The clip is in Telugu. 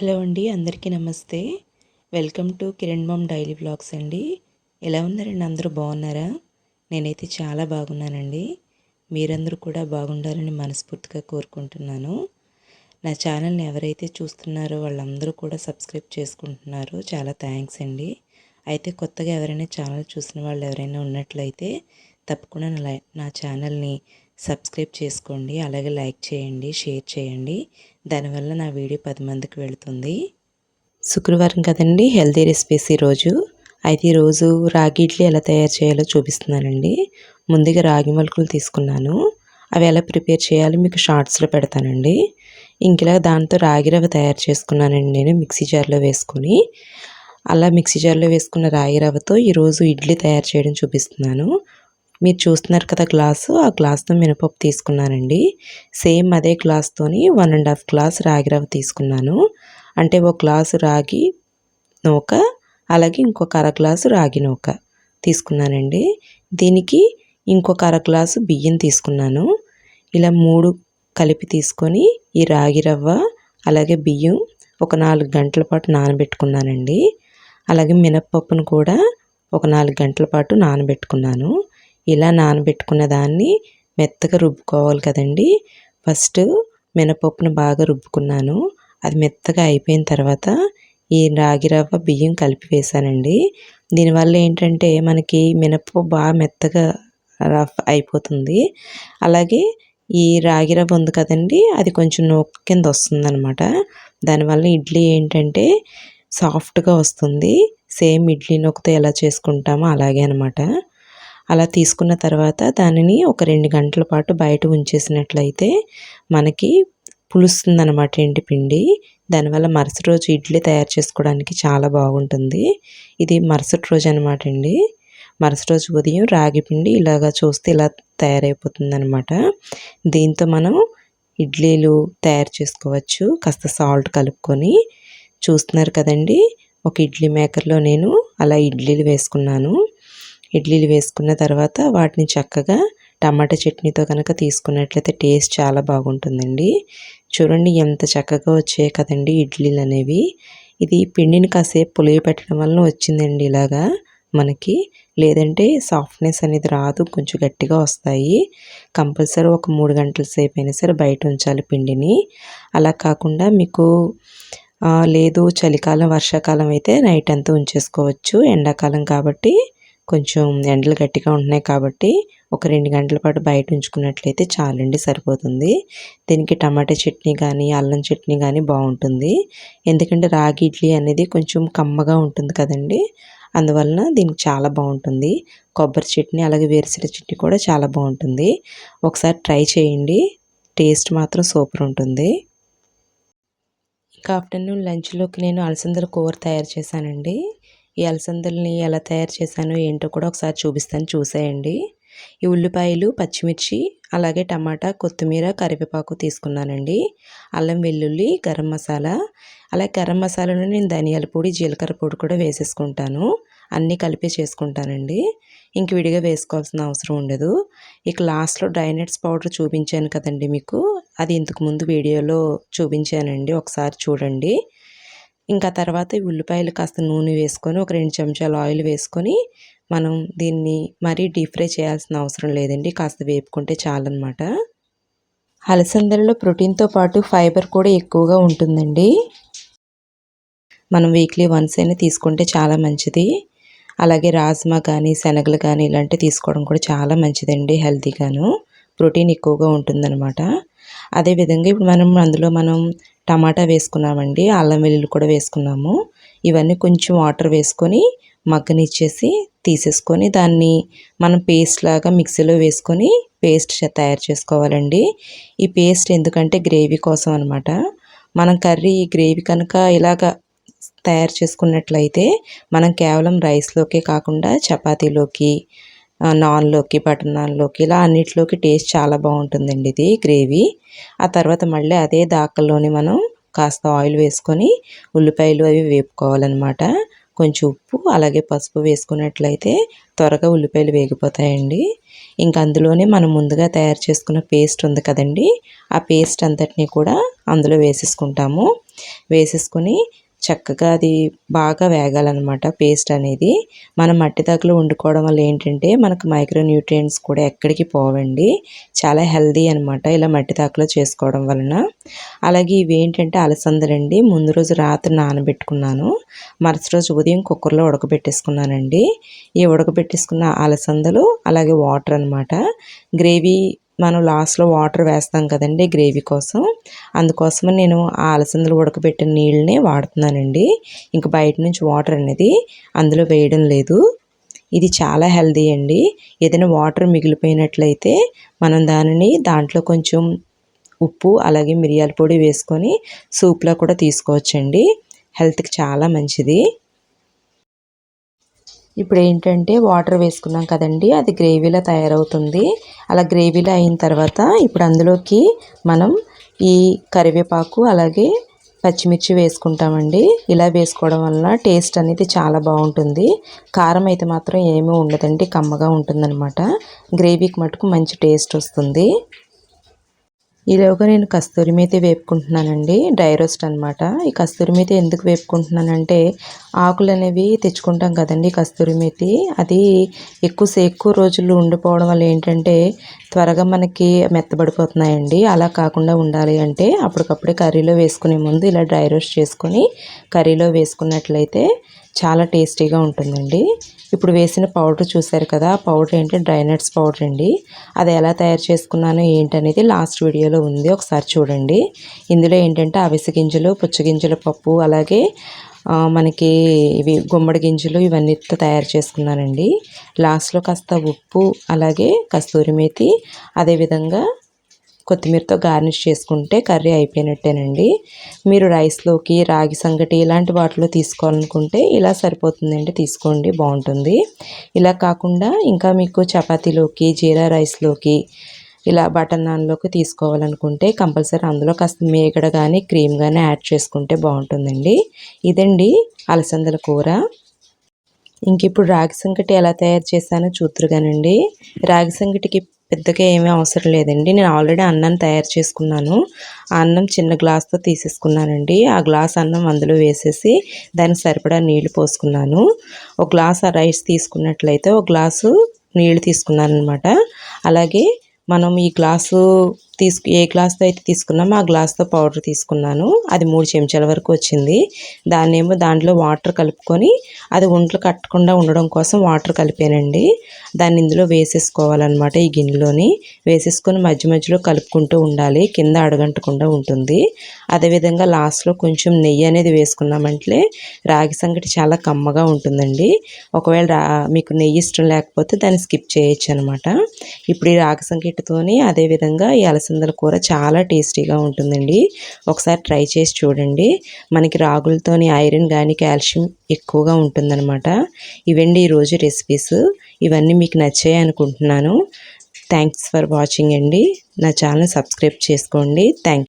హలో అండి అందరికీ నమస్తే. Welcome to Kiran mom daily blogs అండి. ఎలా ఉన్నారండి అందరూ బాగున్నారా? నేనైతే చాలా బాగున్నానండి. మీరందరూ కూడా బాగుండాలని మనస్ఫూర్తిగా కోరుకుంటున్నాను. నా ఛానల్ని ఎవరైతే చూస్తున్నారో వాళ్ళందరూ కూడా సబ్స్క్రైబ్ చేసుకుంటున్నారు. చాలా థ్యాంక్స్ అండి. అయితే కొత్తగా ఎవరైనా ఛానల్ చూసిన వాళ్ళు ఎవరైనా ఉన్నట్లయితే తప్పకుండా నా నా ఛానల్ని సబ్స్క్రైబ్ చేసుకోండి అలాగే లైక్ చేయండి షేర్ చేయండి. దానివల్ల నా వీడియో పది మందికి వెళుతుంది. శుక్రవారం కదండి హెల్తీ రెసిపీస్ ఈరోజు. అయితే ఈరోజు రాగి ఇడ్లీ ఎలా తయారు చేయాలో చూపిస్తున్నానండి. ముందుగా రాగి మొలకలు తీసుకున్నాను. అవి ఎలా ప్రిపేర్ చేయాలో మీకు షార్ట్స్లో పెడతానండి. ఇంకలా దాంతో రాగి రవ్వ తయారు చేసుకున్నానండి నేను మిక్సీ జార్లో వేసుకొని. అలా మిక్సీ జార్లో వేసుకున్న రాగి రవ్వతో ఈరోజు ఇడ్లీ తయారు చేయడం చూపిస్తున్నాను. మీరు చూస్తున్నారు కదా గ్లాసు ఆ గ్లాస్తో మినపప్పు తీసుకున్నానండి. సేమ్ అదే గ్లాస్తోని వన్ అండ్ హాఫ్ గ్లాస్ రాగి రవ్వ తీసుకున్నాను. అంటే ఒక గ్లాసు రాగి నూక అలాగే ఇంకొక అర గ్లాసు రాగి నూక తీసుకున్నానండి. దీనికి ఇంకొక అర గ్లాసు బియ్యం తీసుకున్నాను. ఇలా మూడు కలిపి తీసుకొని ఈ రాగి రవ్వ అలాగే బియ్యం ఒక నాలుగు గంటల పాటు నానబెట్టుకున్నానండి. అలాగే మినప్పప్పును కూడా ఒక నాలుగు గంటల పాటు నానబెట్టుకున్నాను. ఇలా నానబెట్టుకున్న దాన్ని మెత్తగా రుబ్బుకోవాలి కదండి. ఫస్ట్ మినపప్పును బాగా రుబ్బుకున్నాను. అది మెత్తగా అయిపోయిన తర్వాత ఈ రాగి రవ్వ బియ్యం కలిపి వేసానండి. దీనివల్ల ఏంటంటే మనకి మినపప్పు బాగా మెత్తగా రఫ్ అయిపోతుంది. అలాగే ఈ రాగి రవ్వ ఉంది కదండి అది కొంచెం నూక కింద వస్తుందన్నమాట. దానివల్ల ఇడ్లీ ఏంటంటే సాఫ్ట్గా వస్తుంది. సేమ్ ఇడ్లీ నొక్కితే ఎలా చేసుకుంటామో అలాగే అనమాట అలా తీసుకున్న తర్వాత దానిని ఒక రెండు గంటల పాటు బయట ఉంచేసినట్లయితే మనకి పులుస్తుంది అనమాట ఎండి పిండి. దానివల్ల మరుసటి రోజు ఇడ్లీ తయారు చేసుకోవడానికి చాలా బాగుంటుంది. ఇది మరుసటి రోజు అనమాట అండి. మరుసటి రోజు ఉదయం రాగి పిండి ఇలాగా చూస్తే ఇలా తయారైపోతుంది అనమాట దీంతో మనం ఇడ్లీలు తయారు చేసుకోవచ్చు. కాస్త సాల్ట్ కలుపుకొని. చూస్తున్నారు కదండి ఒక ఇడ్లీ మేకర్లో నేను అలా ఇడ్లీలు వేసుకున్నాను. ఇడ్లీలు వేసుకున్న తర్వాత వాటిని చక్కగా టమాటా చట్నీతో కనుక తీసుకున్నట్లయితే టేస్ట్ చాలా బాగుంటుందండి. చూడండి ఎంత చక్కగా వచ్చాయి కదండి ఇడ్లీలు అనేవి. ఇది పిండిని కాసేపు పులియబెట్టడం పెట్టడం వల్ల వచ్చిందండి ఇలాగా మనకి. లేదంటే సాఫ్ట్నెస్ అనేది రాదు కొంచెం గట్టిగా వస్తాయి. కంపల్సరీ ఒక మూడు గంటల సేపు అయినా సరే బయట ఉంచాలి పిండిని. అలా కాకుండా మీకు లేదు చలికాలం వర్షాకాలం అయితే నైట్ అంతా ఉంచేసుకోవచ్చు. ఎండాకాలం కాబట్టి కొంచెం ఎండలు గట్టిగా ఉంటున్నాయి కాబట్టి ఒక రెండు గంటల పాటు బయట ఉంచుకున్నట్లయితే చాలండి సరిపోతుంది. దీనికి టమాటా చట్నీ కానీ అల్లం చట్నీ కానీ బాగుంటుంది. ఎందుకంటే రాగి ఇడ్లీ అనేది కొంచెం కమ్మగా ఉంటుంది కదండి. అందువలన దీనికి చాలా బాగుంటుంది. కొబ్బరి చట్నీ అలాగే వేరుశెనగ చట్నీ కూడా చాలా బాగుంటుంది. ఒకసారి ట్రై చేయండి. టేస్ట్ మాత్రం సూపర్ ఉంటుంది. ఇంకా ఆఫ్టర్నూన్ లంచ్లోకి నేను అలసందల కూర తయారు చేశానండి. ఈ అలసందల్ని ఎలా తయారు చేశానో ఏంటో కూడా ఒకసారి చూపిస్తాను చూసేయండి. ఈ ఉల్లిపాయలు పచ్చిమిర్చి అలాగే టమాటా కొత్తిమీర కరివేపాకు తీసుకున్నానండి. అల్లం వెల్లుల్లి గరం మసాలా అలాగే గరం మసాలాలో నేను ధనియాల పొడి జీలకర్ర పొడి కూడా వేసేసుకుంటాను. అన్నీ కలిపి చేసుకుంటానండి. ఇంక విడిగా వేసుకోవాల్సిన అవసరం ఉండదు. ఇక లాస్ట్లో డ్రై పౌడర్ చూపించాను కదండి మీకు. అది ఇంతకుముందు వీడియోలో చూపించానండి. ఒకసారి చూడండి. ఇంకా తర్వాత ఉల్లిపాయలు కాస్త నూనె వేసుకొని ఒక రెండు చెంచాలు ఆయిల్ వేసుకొని మనం దీన్ని మరీ డీప్ ఫ్రై చేయాల్సిన అవసరం లేదండి. కాస్త వేపుకుంటే చాలన్నమాట. అలసందలలో ప్రోటీన్తో పాటు ఫైబర్ కూడా ఎక్కువగా ఉంటుందండి. మనం వీక్లీ వన్స్ అయినా తీసుకుంటే చాలా మంచిది. అలాగే రాజ్మా కానీ శనగలు కానీ ఇలాంటివి తీసుకోవడం కూడా చాలా మంచిదండి హెల్తీగాను. ప్రోటీన్ ఎక్కువగా ఉంటుందన్నమాట. అదేవిధంగా ఇప్పుడు మనం అందులో మనం టమాటా వేసుకున్నామండి అల్లం వెల్లుల్లి కూడా వేసుకున్నాము. ఇవన్నీ కొంచెం వాటర్ వేసుకొని మగ్గనిచ్చేసి తీసేసుకొని దాన్ని మనం పేస్ట్ లాగా మిక్సీలో వేసుకొని పేస్ట్ తయారు చేసుకోవాలండి. ఈ పేస్ట్ ఎందుకంటే గ్రేవీ కోసం అనమాట మనం కర్రీ గ్రేవీ కనుక ఇలాగ తయారు చేసుకున్నట్లయితే మనం కేవలం రైస్లోకే కాకుండా చపాతీలోకి నాన్లోకి బటర్ నాన్లోకి ఇలా అన్నిటిలోకి టేస్ట్ చాలా బాగుంటుందండి ఇది గ్రేవీ. ఆ తర్వాత మళ్ళీ అదే దాకల్లోనే మనం కాస్త ఆయిల్ వేసుకొని ఉల్లిపాయలు అవి వేపుకోవాలన్నమాట. కొంచెం ఉప్పు అలాగే పసుపు వేసుకున్నట్లయితే త్వరగా ఉల్లిపాయలు వేగిపోతాయండి. ఇంకా అందులోనే మనం ముందుగా తయారు చేసుకున్న పేస్ట్ ఉంది కదండి ఆ పేస్ట్ అంతటిని కూడా అందులో వేసేసుకుంటాము. వేసేసుకొని చక్కగా అది బాగా వేగాలన్నమాట పేస్ట్ అనేది. మనం మట్టి దాకలో వండుకోవడం వల్ల ఏంటంటే మనకు మైక్రో న్యూట్రియంట్స్ కూడా ఎక్కడికి పోవండి. చాలా హెల్దీ అనమాట ఇలా మట్టి దాకలో చేసుకోవడం వలన. అలాగే ఇవేంటంటే అలసందలండి ముందు రోజు రాత్రి నానబెట్టుకున్నాను. మరుసటి రోజు ఉదయం కుక్కర్లో ఉడకబెట్టేసుకున్నానండి. ఈ ఉడకబెట్టేసుకున్న అలసందలు అలాగే వాటర్ అనమాట గ్రేవీ మనం లాస్ట్లో వాటర్ వేస్తాం కదండి గ్రేవీ కోసం. అందుకోసమని నేను ఆ అలసందలు ఉడకబెట్టిన నీళ్ళని వాడుతున్నానండి. ఇంక బయట నుంచి వాటర్ అనేది అందులో వేయడం లేదు. ఇది చాలా హెల్దీ అండి. ఏదైనా వాటర్ మిగిలిపోయినట్లయితే మనం దానిని దాంట్లో కొంచెం ఉప్పు అలాగే మిరియాల పొడి వేసుకొని సూప్లో కూడా తీసుకోవచ్చండి. హెల్త్కి చాలా మంచిది. ఇప్పుడు ఏంటంటే వాటర్ వేసుకున్నాం కదండి అది గ్రేవీలో తయారవుతుంది. అలా గ్రేవీలో అయిన తర్వాత ఇప్పుడు అందులోకి మనం ఈ కరివేపాకు అలాగే పచ్చిమిర్చి వేసుకుంటామండి. ఇలా వేసుకోవడం వల్ల టేస్ట్ అనేది చాలా బాగుంటుంది. కారం అయితే మాత్రం ఏమీ ఉండదండి కమ్మగా ఉంటుందన్నమాట. గ్రేవీకి మటుకు మంచి టేస్ట్ వస్తుంది. ఈలోగా నేను కస్తూరి మేతి వేపుకుంటున్నానండి. డ్రై రోస్ట్ అనమాట ఈ కస్తూరి మేతి ఎందుకు వేపుకుంటున్నానంటే ఆకులు అనేవి తెచ్చుకుంటాం కదండి కస్తూరి మేతి. అది ఎక్కువ ఎక్కువ రోజులు ఉండిపోవడం వల్ల ఏంటంటే త్వరగా మనకి మెత్తబడిపోతున్నాయండి. అలా కాకుండా ఉండాలి అంటే అప్పటికప్పుడే కర్రీలో వేసుకునే ముందు ఇలా డ్రై రోస్ట్ చేసుకొని కర్రీలో వేసుకున్నట్లయితే చాలా టేస్టీగా ఉంటుందండి. ఇప్పుడు వేసిన పౌడర్ చూసారు కదా పౌడర్ ఏంటి? డ్రైనట్స్ పౌడర్ అండి. అది ఎలా తయారు చేసుకున్నాను ఏంటనేది లాస్ట్ వీడియోలో ఉంది. ఒకసారి చూడండి. ఇందులో ఏంటంటే అవిసె గింజలు పుచ్చగింజల పప్పు అలాగే మనకి ఇవి గుమ్మడి గింజలు ఇవన్నీ తయారు చేసుకున్నానండి. లాస్ట్లో కాస్త ఉప్పు అలాగే కస్తూరి మేతి అదేవిధంగా కొత్తిమీరతో గార్నిష్ చేసుకుంటే కర్రీ అయిపోయినట్టేనండి. మీరు రైస్లోకి రాగి సంగటి ఇలాంటి వాటిలో తీసుకోవాలనుకుంటే ఇలా సరిపోతుందండి. తీసుకోండి బాగుంటుంది. ఇలా కాకుండా ఇంకా మీకు చపాతీలోకి జీరా రైస్లోకి ఇలా బటర్ నాన్లోకి తీసుకోవాలనుకుంటే కంపల్సరీ అందులో కాస్త మేగడ కానీ క్రీమ్ కానీ యాడ్ చేసుకుంటే బాగుంటుందండి. ఇదండి అలసందల కూర. ఇంక ఇప్పుడు రాగి సంగటి ఎలా తయారు చేశానో చూతురుగానండి. రాగి సంగటికి పెద్దగా ఏమీ అవసరం లేదండి. నేను ఆల్రెడీ అన్నం తయారు చేసుకున్నాను. ఆ అన్నం చిన్న గ్లాస్తో తీసేసుకున్నానండి. ఆ గ్లాస్ అన్నం అందులో వేసేసి దానికి సరిపడా నీళ్ళు పోసుకున్నాను. ఒక గ్లాస్ రైస్ తీసుకున్నట్లయితే ఒక గ్లాసు నీళ్ళు తీసుకున్నాను అనమాట అలాగే మనం ఈ గ్లాసు తీసుకు ఏ గ్లాస్తో అయితే తీసుకున్నామో ఆ గ్లాస్తో పౌడర్ తీసుకున్నాను. అది మూడు చెంచాల వరకు వచ్చింది. దాన్ని ఏమో దాంట్లో వాటర్ కలుపుకొని అది ఒంట్లు కట్టకుండా ఉండడం కోసం వాటర్ కలిపానండి. దాన్ని ఇందులో వేసేసుకోవాలన్నమాట ఈ గిన్నెలోని. వేసేసుకొని మధ్య మధ్యలో కలుపుకుంటూ ఉండాలి. కింద అడగంటకుండా ఉంటుంది. అదేవిధంగా లాస్ట్లో కొంచెం నెయ్యి అనేది వేసుకున్నామంటే రాగి సంగటి చాలా కమ్మగా ఉంటుందండి. ఒకవేళ రా మీకు నెయ్యి ఇష్టం లేకపోతే దాన్ని స్కిప్ చేయొచ్చు అనమాట ఇప్పుడు ఈ రాగి సంగటితోని అదేవిధంగా ఈ అలస అలసందల కూర చాలా టేస్టీగా ఉంటుందండి. ఒకసారి ట్రై చేసి చూడండి. మనకి రాగులతోని ఐరన్ కానీ కాల్షియం ఎక్కువగా ఉంటుందన్నమాట. ఇవండి ఈరోజు రెసిపీస్. ఇవన్నీ మీకు నచ్చాయి అనుకుంటున్నాను. థ్యాంక్స్ ఫర్ వాచింగ్ అండి. నా ఛానల్ సబ్స్క్రైబ్ చేసుకోండి. థ్యాంక్